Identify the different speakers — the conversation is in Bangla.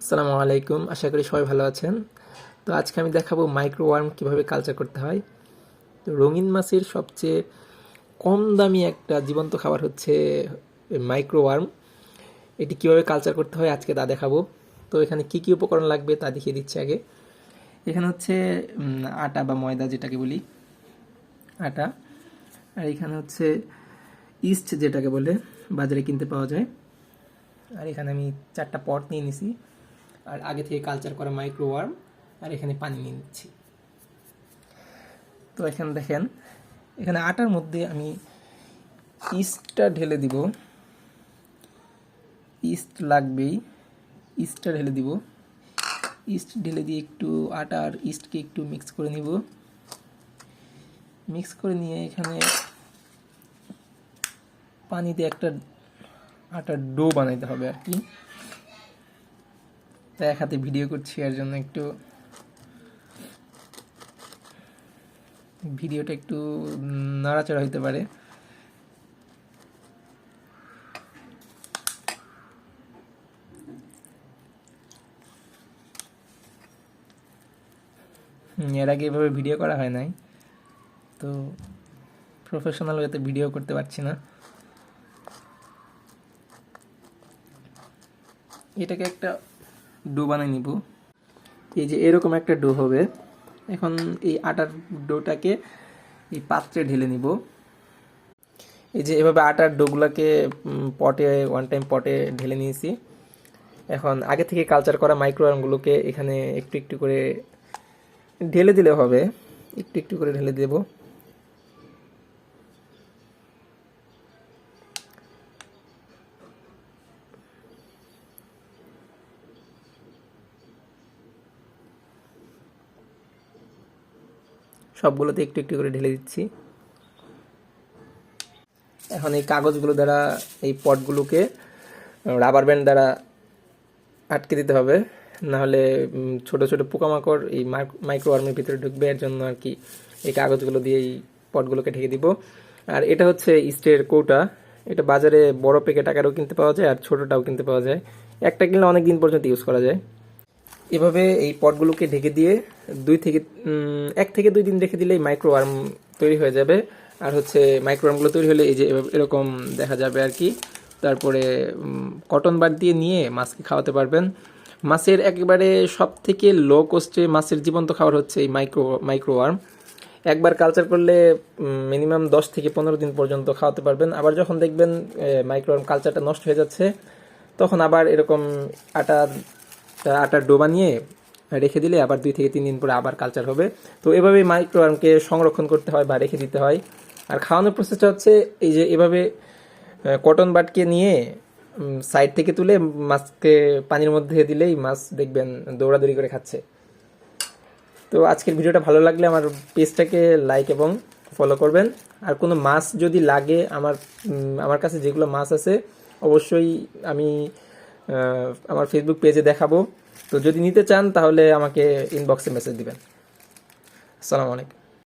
Speaker 1: আসসালামু আলাইকুম, আশা করি সবাই ভালো আছেন। তো আজকে আমি দেখাবো মাইক্রোওয়ার্ম কীভাবে কালচার করতে হয়। তো রঙিন মাছের সবচেয়ে কম দামি একটা জীবন্ত খাবার হচ্ছে মাইক্রোওয়ার্ম এটি কীভাবে কালচার করতে হয় আজকে তা দেখাবো। তো এখানে কি কি উপকরণ লাগবে তা দেখিয়ে দিচ্ছি আগে। এখানে হচ্ছে আটা বা ময়দা যেটাকে বলি। আটা। আর এখানে হচ্ছে ইস্ট যেটাকে বলে, বাজারে কিনতে পাওয়া যায়। আর এখানে আমি চারটা পট নিয়ে নিছি। আর আগে থেকে কালচার করা মাইক্রো ওয়ার্ম আর এখানে পানি নিয়ে নিচ্ছি। তো এখানে দেখেন, এখানে আটার মধ্যে আমি ইস্টটা ঢেলে দিব। ইস্ট লাগবেই, ইস্টটা ঢেলে দিব। ইস্ট ঢেলে দিয়ে একটু আটা আর ইস্টকে একটু মিক্স করে নিব। মিক্স করে নিয়ে এখানে পানিতে একটা আটার ডো বানাইতে হবে আর কি। তাই এক হাতে ভিডিও করছি, এর জন্য একটু ভিডিওটা একটু নাড়াচাড়া হইতে পারে। এর আগে এভাবে ভিডিও করা হয় নাই, তো প্রফেশনাল ওয়েতে ভিডিও করতে পারছি না। এটাকে একটা ডো বানিয়ে নিব। এই যে এরকম একটা ডো হবে। এখন এই আটার ডোটাকে এই পাত্রে ঢেলে নিব। এই যে এভাবে আটার ডোগুলোকে পটে ওয়ান টাইম পটে ঢেলে নিয়েছি। এখন আগে থেকে কালচার করা মাইক্রোওয়ার্মগুলোকে এখানে একটু একটু করে ঢেলে দিলে হবে। একটু একটু করে ঢেলে দেব। সবগুলোতে একটু একটু করে ঢেলে দিচ্ছি। এখন এই কাগজগুলো দ্বারা, এই পটগুলোকে রাবার ব্যান্ড দ্বারা আটকে দিতে হবে। নাহলে ছোট ছোট পোকামাকড় এই মাইক্রো ওয়ার্মের ভিতরে ঢুকবে। এর জন্য আর কি এই কাগজগুলো দিয়ে এই পটগুলোকে ঢেকে দিব। আর এটা হচ্ছে স্টের কৌটা। এটা বাজারে বড় প্যাকেট আকারেও কিনতে পাওয়া যায় আর ছোটটাও কিনতে পাওয়া যায়। একটা কিনলে অনেক দিন পর্যন্ত ইউজ করা যায়। এভাবে এই পটগুলোকে ঢেকে দিয়ে দুই থেকে এক থেকে দুই দিন রেখে দিলেই মাইক্রো ওয়ার্ম তৈরি হয়ে যাবে। আর হচ্ছে মাইক্রো ওয়ার্মগুলো তৈরি হলে এই যে এরকম দেখা যাবে আর কি। তারপরে কটন বার দিয়ে নিয়ে মাছকে খাওয়াতে পারবেন। মাছের একেবারে সব থেকে লো কস্টে মাছের জীবন্ত খাবার হচ্ছে এই মাইক্রো মাইক্রো ওয়ার্ম একবার কালচার করলে মিনিমাম দশ থেকে পনেরো দিন পর্যন্ত খাওয়াতে পারবেন। আবার যখন দেখবেন মাইক্রো ওয়ার্ম কালচারটা নষ্ট হয়ে যাচ্ছে, তখন আবার এরকম আটা আটার ডো বানিয়ে রেখে দিলে আবার দুই থেকে তিন দিন পরে আবার কালচার হবে। তো এভাবে মাইক্রো ওয়ার্মকে সংরক্ষণ করতে হয় বা রেখে দিতে হয়। আর খাওয়ানোর প্রসেসটা হচ্ছে এই যে এভাবে কটন বাটকে নিয়ে সাইড থেকে তুলে মাছকে পানির মধ্যে দিলেই মাছ দেখবেন দৌড়াদৌড়ি করে খাচ্ছে। তো আজকের ভিডিওটা ভালো লাগলে আমার পেজটাকে লাইক এবং ফলো করবেন। আর কোনো মাছ যদি লাগে আমার আমার কাছে যেগুলো মাছ আছে, অবশ্যই আমি আমার ফেসবুক পেজে দেখাবো। তো যদি নিতে চান, তাহলে আমাকে ইনবক্সে মেসেজ দিবেন। আসসালামু আলাইকুম।